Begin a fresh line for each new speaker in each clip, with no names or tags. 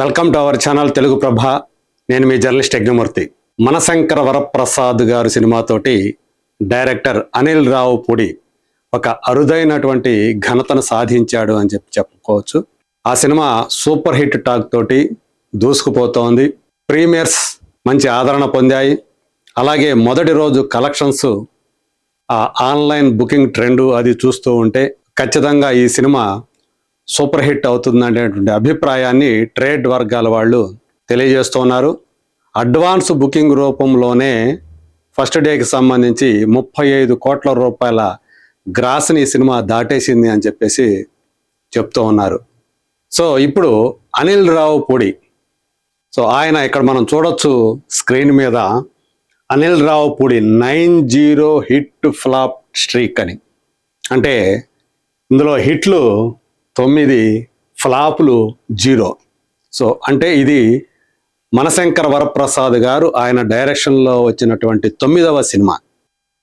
Welcome to our channel Telugu Prabha. నేను మీ journalist Yagnamurthy. Manashankara Varaprasad garu సినిమాతోటి డైరెక్టర్ అనిల్ రావు పొడి ఒక అరుదైనటువంటి ఘనతను సాధించాడు అని చెప్పి చెప్పుకోవచ్చు. ఆ సినిమా సూపర్ హిట్ టాక్ తోటి దూసుకుపోతోంది. ప్రీమియర్స్ మంచి ఆదరణ పొందాయి. అలాగే మొదటి రోజు కలెక్షన్స్ ఆ ఆన్లైన్ బుకింగ్ ట్రెండ్ అది చూస్తూ ఉంటే ఖచ్చితంగా ఈ సినిమా సూపర్ హిట్ అవుతుంది అనేటువంటి అభిప్రాయాన్ని ట్రేడ్ వర్గాల వాళ్ళు తెలియజేస్తున్నారు అడ్వాన్స్ బుకింగ్ రూపంలోనే ఫస్ట్ డేకి సంబంధించి ముప్పై ఐదు కోట్ల రూపాయల గ్రాస్ని సినిమా దాటేసింది అని చెప్పేసి చెప్తూ ఉన్నారు. సో ఇప్పుడు అనిల్ రావు పొడి. సో ఆయన ఇక్కడ మనం చూడొచ్చు స్క్రీన్ మీద అనిల్ రావు పొడి nine zero hit flop streak అని. అంటే ఇందులో హిట్లు తొమ్మిది ఫ్లాపులు జీరో. సో అంటే ఇది మనశంకర వరప్రసాద్ గారు ఆయన డైరెక్షన్లో వచ్చినటువంటి తొమ్మిదవ సినిమా.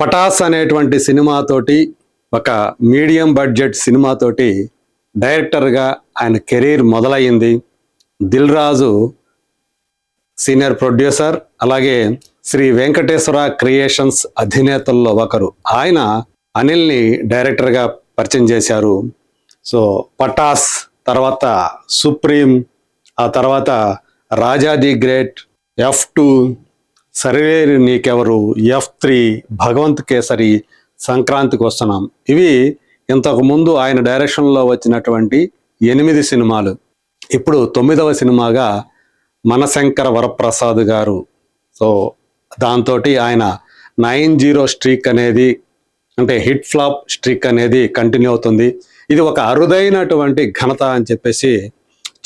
పటాస్ అనేటువంటి సినిమాతోటి ఒక మీడియం బడ్జెట్ సినిమాతోటి డైరెక్టర్గా ఆయన కెరీర్ మొదలయ్యింది. దిల్ రాజు సీనియర్ ప్రొడ్యూసర్ అలాగే శ్రీ వెంకటేశ్వర క్రియేషన్స్ అధినేతల్లో ఒకరు. ఆయన అనిల్ని డైరెక్టర్గా పరిచయం చేశారు. సో పటాస్ తర్వాత సుప్రీం ఆ తర్వాత Raja the great F two Sarileru Neekevvaru F three Bhagavanth Kesari సంక్రాంతికి వస్తున్నాం. ఇవి ఇంతకు ముందు ఆయన డైరెక్షన్లో వచ్చినటువంటి ఎనిమిది సినిమాలు. ఇప్పుడు తొమ్మిదవ సినిమాగా మనశంకర వరప్రసాద్ గారు. సో దాంతో ఆయన నైన్ జీరో స్ట్రీక్ అనేది అంటే హిట్ ఫ్లాప్ స్ట్రీక్ అనేది కంటిన్యూ అవుతుంది. ఇది ఒక అరుదైనటువంటి ఘనత అని చెప్పేసి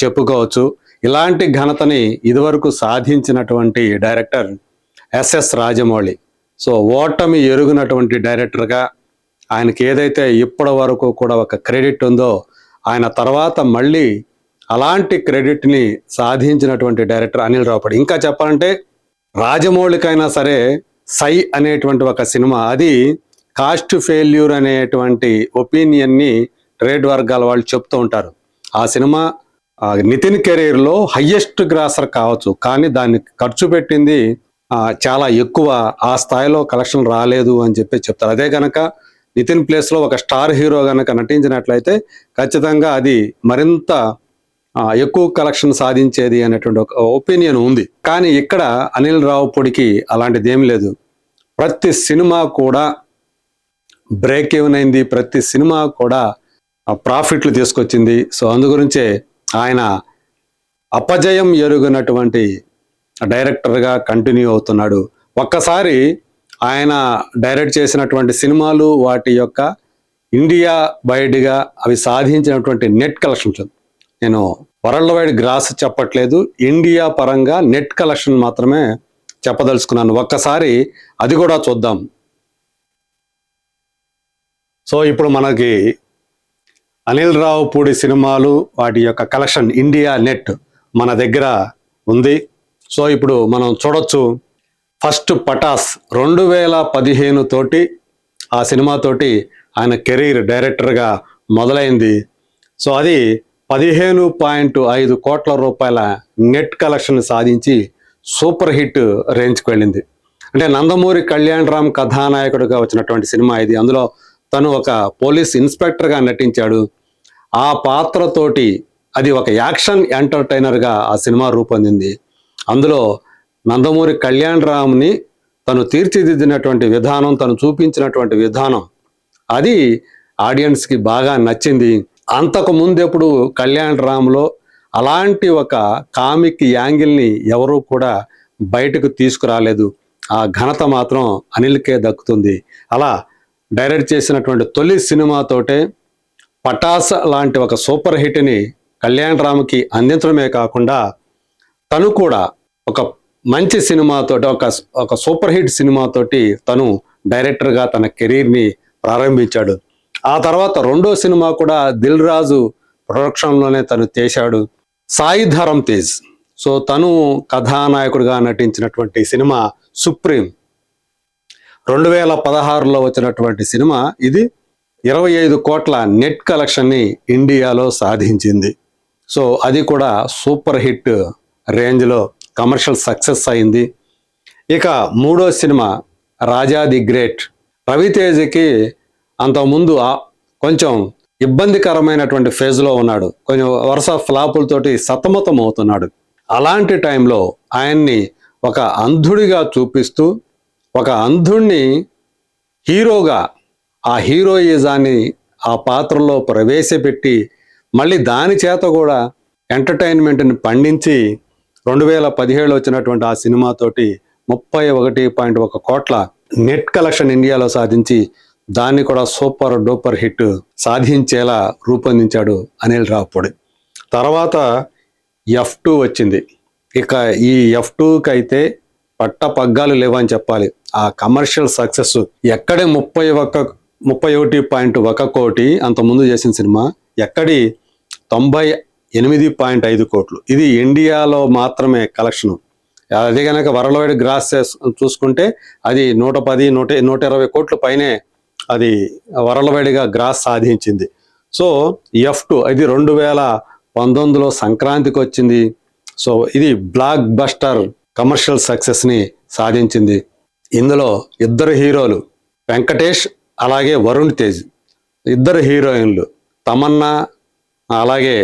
చెప్పుకోవచ్చు. ఇలాంటి ఘనతని ఇదివరకు సాధించినటువంటి డైరెక్టర్ ఎస్ఎస్ రాజమౌళి. సో ఓటమి ఎరుగునటువంటి డైరెక్టర్గా ఆయనకి ఏదైతే ఇప్పటి వరకు కూడా ఒక క్రెడిట్ ఉందో ఆయన తర్వాత మళ్ళీ అలాంటి క్రెడిట్ని సాధించినటువంటి డైరెక్టర్ అనిల్ రావుపడి. ఇంకా చెప్పాలంటే రాజమౌళికైనా సరే సై అనేటువంటి ఒక సినిమా. అది కాస్ట్ ఫెయిల్యూర్ అనేటువంటి ఒపీనియన్ని ట్రేడ్ వర్గాల వాళ్ళు చెప్తూ ఉంటారు. ఆ సినిమా నితిన్ కెరీర్లో హయ్యెస్ట్ గ్రాసర్ కావచ్చు. కానీ దాన్ని ఖర్చు పెట్టింది చాలా ఎక్కువ. ఆ స్థాయిలో కలెక్షన్ రాలేదు అని చెప్పి చెప్తారు. అదే కనుక నితిన్ ప్లేస్లో ఒక స్టార్ హీరో కనుక నటించినట్లయితే ఖచ్చితంగా అది మరింత ఎక్కువ కలెక్షన్ సాధించేది అనేటువంటి ఒక ఒపీనియన్ ఉంది. కానీ ఇక్కడ అనిల్ రావు పొడికి అలాంటిది ఏం లేదు. ప్రతి సినిమా కూడా బ్రేక్ ఈవెన్ అయింది. ప్రతి సినిమా కూడా ప్రాఫిట్లు తీసుకొచ్చింది. సో అందు గురించే ఆయన అపజయం ఎరుగినటువంటి డైరెక్టర్గా కంటిన్యూ అవుతున్నాడు. ఒక్కసారి ఆయన డైరెక్ట్ చేసినటువంటి సినిమాలు వాటి యొక్క ఇండియా వైడ్గా అవి సాధించినటువంటి నెట్ కలెక్షన్స్ నేను వరల్డ్ వైడ్ గ్రాస్ చెప్పట్లేదు. ఇండియా పరంగా నెట్ కలెక్షన్ మాత్రమే చెప్పదలుచుకున్నాను. ఒక్కసారి అది కూడా చూద్దాం. సో ఇప్పుడు మనకి అనిల్ రావు పూడి సినిమాలు వాటి యొక్క కలెక్షన్ ఇండియా నెట్ మన దగ్గర ఉంది. సో ఇప్పుడు మనం చూడొచ్చు. ఫస్ట్ పటాస్ రెండు వేల పదిహేను తోటి ఆ సినిమాతోటి ఆయన కెరీర్ డైరెక్టర్గా మొదలైంది. సో అది పదిహేను పాయింట్ ఐదు కోట్ల రూపాయల నెట్ కలెక్షన్ సాధించి సూపర్ హిట్ రేంజ్కి వెళ్ళింది. అంటే నందమూరి కళ్యాణ్ రామ్ కథానాయకుడిగా వచ్చినటువంటి సినిమా ఇది. అందులో తను ఒక పోలీస్ ఇన్స్పెక్టర్గా నటించాడు. ఆ పాత్రతోటి అది ఒక యాక్షన్ ఎంటర్టైనర్గా ఆ సినిమా రూపొందింది. అందులో నందమూరి కళ్యాణ్ రామ్ని తను తీర్చిదిద్దినటువంటి విధానం తను చూపించినటువంటి విధానం అది ఆడియన్స్కి బాగా నచ్చింది. అంతకు ముందెప్పుడు కళ్యాణ్ రామ్లో అలాంటి ఒక కామిక్ యాంగిల్ని ఎవరూ కూడా బయటకు తీసుకురాలేదు. ఆ ఘనత మాత్రం అనిల్కే దక్కుతుంది. అలా డైరెక్ట్ చేసినటువంటి తొలి సినిమాతోటే పటాస లాంటి ఒక సూపర్ హిట్ని కళ్యాణ్ రామ్కి అందించడమే కాకుండా తను కూడా ఒక మంచి సినిమాతోటి ఒక ఒక సూపర్ హిట్ సినిమాతోటి తను డైరెక్టర్గా తన కెరీర్ని ప్రారంభించాడు. ఆ తర్వాత రెండో సినిమా కూడా దిల్ రాజు ప్రొడక్షన్లోనే తను చేశాడు. సాయి ధరం తేజ్. సో తను కథానాయకుడిగా నటించినటువంటి సినిమా సుప్రీం. రెండు వేల పదహారులో వచ్చినటువంటి సినిమా ఇది ఇరవై ఐదు కోట్ల నెట్ కలెక్షన్ని ఇండియాలో సాధించింది. సో అది కూడా సూపర్ హిట్ రేంజ్లో కమర్షియల్ సక్సెస్ అయింది. ఇక మూడో సినిమా రాజా ది గ్రేట్. రవితేజకి అంతకుముందు కొంచెం ఇబ్బందికరమైనటువంటి ఫేజ్లో ఉన్నాడు. కొంచెం వరుస ఫ్లాపులతోటి సతమతం అవుతున్నాడు అలాంటి టైంలో ఆయన్ని ఒక అంధుడిగా చూపిస్తూ ఒక అంధుణ్ణి హీరోగా ఆ హీరోయిజాన్ని ఆ పాత్రలో ప్రవేశపెట్టి మళ్ళీ దాని చేత కూడా ఎంటర్టైన్మెంట్ని పండించి రెండు వేల పదిహేడు వచ్చినటువంటి ఆ సినిమాతోటి ముప్పై ఒకటి పాయింట్ ఒక కోట్ల నెట్ కలెక్షన్ ఇండియాలో సాధించి దాన్ని కూడా సూపర్ డూపర్ హిట్ సాధించేలా రూపొందించాడు అనిల్ రావుపూడి. తర్వాత ఎఫ్ టూ వచ్చింది. ఇక ఈ ఎఫ్ టూకి అయితే పట్ట పగ్గాలు లేవని చెప్పాలి. ఆ కమర్షియల్ సక్సెస్ ఎక్కడే ముప్పై ఒక్క ముప్పై ఒకటి పాయింట్ ఒక కోటి అంత ముందు చేసిన సినిమా ఎక్కడి? తొంభై ఎనిమిది పాయింట్ ఐదు కోట్లు. ఇది ఇండియాలో మాత్రమే కలెక్షన్. అదే కనుక వరల్డ్ గ్రాస్ చూసుకుంటే అది నూట పది నూట నూట ఇరవై కోట్ల పైనే అది వరల్డ్వైడ్గా గ్రాస్ సాధించింది. సో ఎఫ్ టూ ఇది రెండు వేల పంతొమ్మిదిలో సంక్రాంతికి వచ్చింది. సో ఇది బ్లాక్ బస్టర్. కమర్షియల్ సక్సెస్ని సాధించింది. ఇందులో ఇద్దరు హీరోలు వెంకటేష్ అలాగే వరుణ్ తేజ్. ఇద్దరు హీరోయిన్లు తమన్నా అలాగే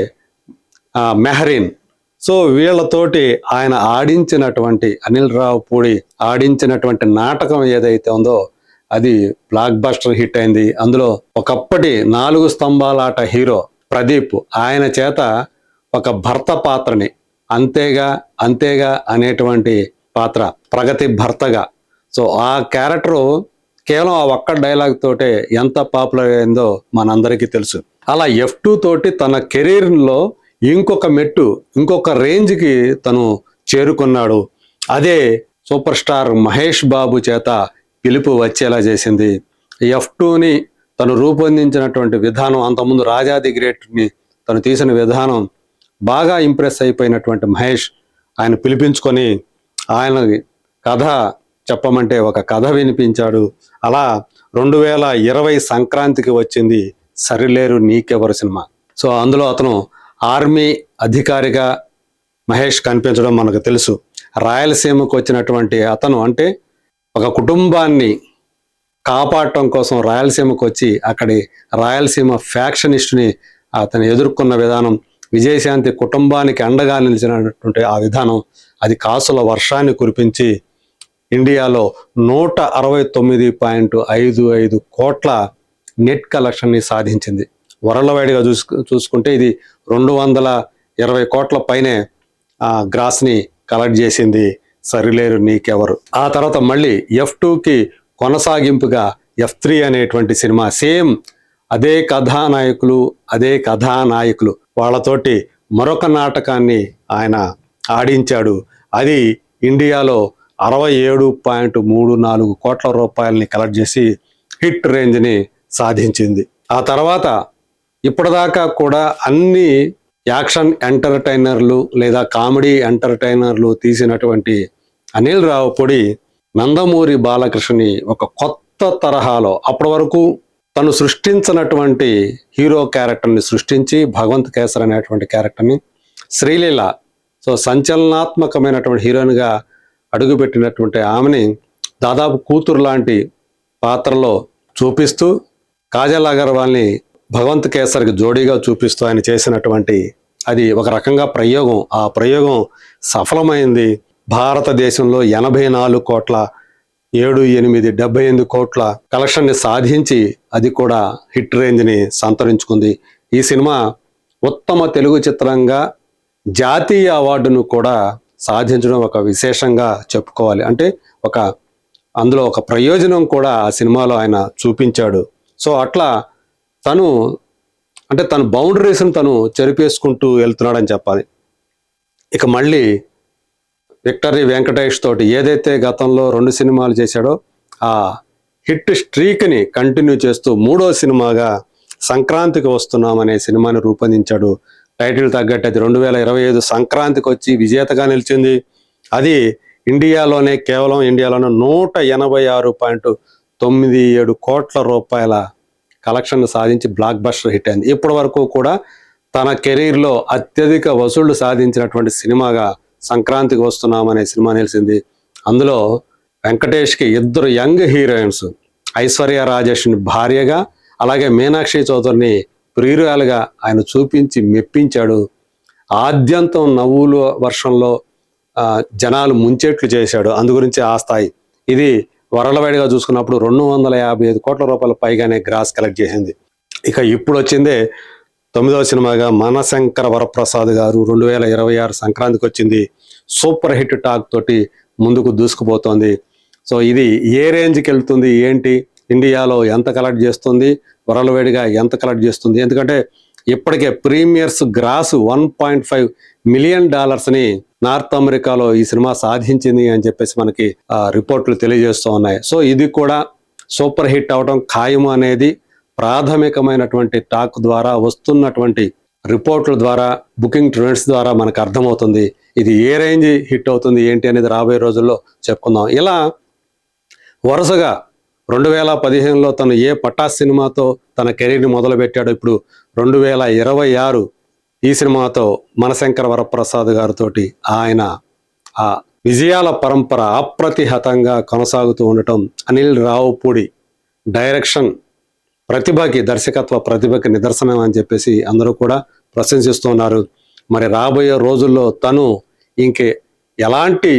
మెహరీన్. సో వీళ్ళతోటి ఆయన ఆడించినటువంటి అనిల్ రావు పూడి ఆడించినటువంటి నాటకం ఏదైతే ఉందో అది బ్లాక్ బస్టర్ హిట్ అయింది. అందులో ఒకప్పటి నాలుగు స్తంభాలాట హీరో ప్రదీప్ ఆయన చేత ఒక భర్త పాత్రని అంతేగా అంతేగా అనేటువంటి పాత్ర ప్రగతి భర్తగా. సో ఆ క్యారెక్టరు కేవలం ఆ ఒక్క డైలాగ్ తోటే ఎంత పాపులర్ అయిందో మనందరికీ తెలుసు. అలా ఎఫ్ టూ తోటి తన కెరీర్లో ఇంకొక మెట్టు ఇంకొక రేంజ్కి తను చేరుకున్నాడు. అదే సూపర్ స్టార్ మహేష్ బాబు చేత పిలుపు వచ్చేలా చేసింది. ఎఫ్ టూని తను రూపొందించినటువంటి విధానం అంతకుముందు రాజా ది గ్రేట్ని తను తీసిన విధానం బాగా ఇంప్రెస్ అయిపోయినటువంటి మహేష్ ఆయన పిలిపించుకొని ఆయన కథ చెప్పమంటే ఒక కథ వినిపించాడు. అలా రెండు వేల ఇరవై సంక్రాంతికి వచ్చింది సరిలేరు నీకెవరు సినిమా. సో అందులో అతను ఆర్మీ అధికారిగా మహేష్ కనిపించడం మనకు తెలుసు. రాయలసీమకు వచ్చినటువంటి అతను అంటే ఒక కుటుంబాన్ని కాపాడటం కోసం రాయలసీమకు వచ్చి అక్కడి రాయలసీమ ఫ్యాక్షనిస్ట్ని అతను ఎదుర్కొన్న విధానం విజయశాంతి కుటుంబానికి అండగా నిలిచినటువంటి ఆ విధానం అది కాసుల వర్షాన్ని కురిపించి ఇండియాలో నూట అరవై తొమ్మిది పాయింట్ ఐదు ఐదు కోట్ల నెట్ కలెక్షన్ని సాధించింది. వరల్డ్వైడ్గా చూసు చూసుకుంటే ఇది రెండు వందల ఇరవై కోట్ల పైనే ఆ గ్రాస్ని కలెక్ట్ చేసింది సరిలేరు నీకెవరు. ఆ తర్వాత మళ్ళీ ఎఫ్ టూకి కొనసాగింపుగా ఎఫ్ త్రీ అనేటువంటి సినిమా సేమ్ అదే కథానాయకులు అదే కథానాయకులు వాళ్ళతోటి మరొక నాటకాన్ని ఆయన ఆడించాడు. అది ఇండియాలో అరవై ఏడు పాయింట్ మూడు నాలుగు కోట్ల రూపాయలని కలెక్ట్ చేసి హిట్ రేంజ్ని సాధించింది. ఆ తర్వాత ఇప్పటిదాకా కూడా అన్ని యాక్షన్ ఎంటర్టైనర్లు లేదా కామెడీ ఎంటర్టైనర్లు తీసినటువంటి అనిల్ రావుపొడి నందమూరి బాలకృష్ణని ఒక కొత్త తరహాలో అప్పటి వరకు తను సృష్టించినటువంటి హీరో క్యారెక్టర్ని సృష్టించి భగవంత్ కేసర్ అనేటువంటి క్యారెక్టర్ని శ్రీలీల సో సంచలనాత్మకమైనటువంటి హీరోయిన్గా అడుగుపెట్టినటువంటి ఆమెని దాదాపు కూతురు లాంటి పాత్రలో చూపిస్తూ కాజల్ అగర్వాల్ని భగవంత్ కేసర్కి జోడీగా చూపిస్తూ ఆయన చేసినటువంటి అది ఒక రకంగా ప్రయోగం. ఆ ప్రయోగం సఫలమైంది. భారతదేశంలో ఎనభై నాలుగు కోట్ల ఏడు ఎనిమిది డెబ్బై ఎనిమిది కోట్ల కలెక్షన్ని సాధించి అది కూడా హిట్ రేంజ్ని సంతరించుకుంది. ఈ సినిమా ఉత్తమ తెలుగు చిత్రంగా జాతీయ అవార్డును కూడా సాధించడం ఒక విశేషంగా చెప్పుకోవాలి. అంటే ఒక అందులో ఒక ప్రయోజనం కూడా ఆ సినిమాలో ఆయన చూపించాడు. సో అట్లా తను అంటే తన బౌండరీస్ని తను చెరిపేసుకుంటూ వెళ్తున్నాడని చెప్పాలి. ఇక మళ్ళీ విక్టరీ వెంకటేష్ తోటి ఏదైతే గతంలో రెండు సినిమాలు చేశాడో ఆ హిట్ స్ట్రీక్ని కంటిన్యూ చేస్తూ మూడో సినిమాగా సంక్రాంతికి వస్తున్నాం అనే సినిమాని రూపొందించాడు. టైటిల్ తగ్గట్టు అది రెండు వేల ఇరవై ఐదు సంక్రాంతికి వచ్చి విజేతగా నిలిచింది. అది ఇండియాలోనే కేవలం ఇండియాలోనే నూట ఎనభై ఆరు పాయింట్ తొమ్మిది ఏడు కోట్ల రూపాయల కలెక్షన్ సాధించి బ్లాక్ బస్టర్ హిట్ అయింది. ఇప్పటి వరకు కూడా తన కెరీర్లో అత్యధిక వసూళ్ళు సాధించినటువంటి సినిమాగా సంక్రాంతికి వస్తున్నామనే సినిమా నిలిచింది. అందులో వెంకటేష్కి ఇద్దరు యంగ్ హీరోయిన్స్ ఐశ్వర్య రాజేష్ని భార్యగా అలాగే మీనాక్షి చౌదరిని ప్రియురాలుగా ఆయన చూపించి మెప్పించాడు. ఆద్యంతం నవ్వులు వర్షంలో జనాలు ముంచేట్లు చేశాడు. అందు గురించి ఆ స్థాయి. ఇది వరలవాడిగా చూసుకున్నప్పుడు రెండు వందల యాభై ఐదు కోట్ల రూపాయల పైగానే గ్రాస్ కలెక్ట్ చేసింది. ఇక ఇప్పుడు వచ్చిందే తొమ్మిదవ సినిమాగా మనశంకర వరప్రసాద్ గారు రెండు వేల ఇరవై ఆరు సంక్రాంతికి వచ్చింది. సూపర్ హిట్ టాక్ తోటి ముందుకు దూసుకుపోతోంది. సో ఇది ఏ రేంజ్కి వెళ్తుంది? ఏంటి? ఇండియాలో ఎంత కలెక్ట్ చేస్తుంది? వరలవేడిగా ఎంత కలెక్ట్ చేస్తుంది? ఎందుకంటే ఇప్పటికే premieres gross one point five million డాలర్స్ని north అమెరికాలో ఈ సినిమా సాధించింది అని చెప్పేసి మనకి ఆ, రిపోర్ట్లు తెలియజేస్తూ ఉన్నాయి. సో ఇది కూడా సూపర్ హిట్ అవడం ఖాయము అనేది ప్రాథమికమైనటువంటి టాక్ ద్వారా వస్తున్నటువంటి రిపోర్ట్ల ద్వారా బుకింగ్ ట్రెండ్స్ ద్వారా మనకు అర్థమవుతుంది. ఇది ఏ రేంజ్ హిట్ అవుతుంది ఏంటి అనేది రాబోయే రోజుల్లో చెప్పుకుందాం. ఇలా వరుసగా రెండు వేల పదిహేనులో తను ఏ పటాస్ సినిమాతో తన కెరీర్ని మొదలుపెట్టాడో ఇప్పుడు రెండు వేల ఇరవై ఆరు ఈ సినిమాతో మనశంకర వరప్రసాద్ గారితోటి ఆయన ఆ విజయాల పరంపర అప్రతిహతంగా కొనసాగుతూ ఉండటం అనిల్ రావుపూడి డైరెక్షన్ ప్రతిభకి దర్శకత్వ ప్రతిభకి నిదర్శనం అని చెప్పేసి అందరూ కూడా ప్రశంసిస్తున్నారు మరి రాబోయే రోజుల్లో తను ఇంకే ఎలాంటి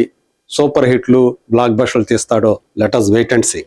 సూపర్ హిట్లు బ్లాక్ బస్టర్లు తీస్తాడో లెటర్స్ వెయిట్ అండ్ సీ